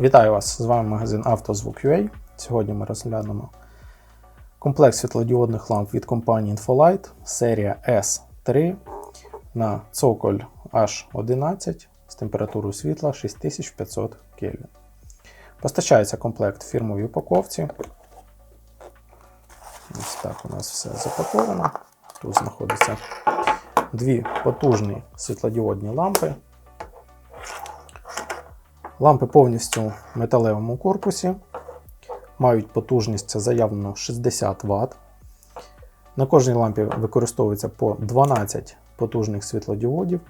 Вітаю вас! З вами магазин «Автозвук.UA». Сьогодні ми розглянемо комплект світлодіодних ламп від компанії Infolight, серія S3 на цоколь H11 з температурою світла 6500 Кельвін. Постачається комплект в фірмовій упаковці. Ось так у нас все запаковано. Тут знаходяться дві потужні світлодіодні лампи. Лампи повністю в металевому корпусі, мають потужність заявлено 60 Вт. На кожній лампі використовується по 12 потужних світлодіодів.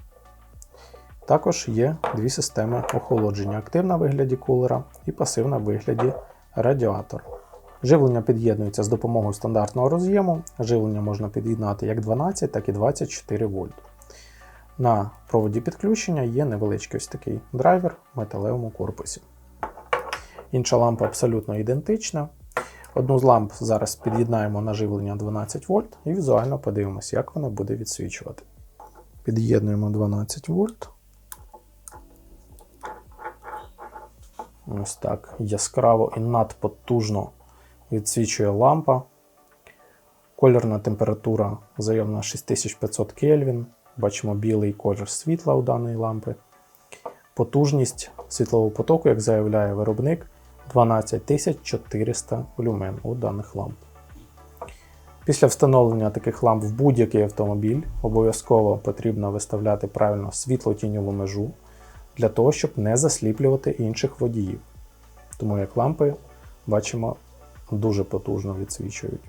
Також є дві системи охолодження: активна в вигляді кулера і пасивна в вигляді радіатор. Живлення під'єднується з допомогою стандартного роз'єму. Живлення можна під'єднати як 12, так і 24 вольт. На проводі підключення є невеличкий ось такий драйвер в металевому корпусі. Інша лампа абсолютно ідентична. Одну з ламп зараз під'єднаємо на живлення 12 вольт і візуально подивимося, як вона буде відсвічувати. Під'єднуємо 12 вольт. Ось так яскраво і надпотужно відсвічує лампа. Кольорна температура заявлена 6500 Кельвін. Бачимо білий колір світла у даної лампи. Потужність світлового потоку, як заявляє виробник, 12400 люмен у даних ламп. Після встановлення таких ламп в будь-який автомобіль обов'язково потрібно виставляти правильно світло-тіньову межу для того, щоб не засліплювати інших водіїв. Тому як лампи бачимо дуже потужно відсвічують.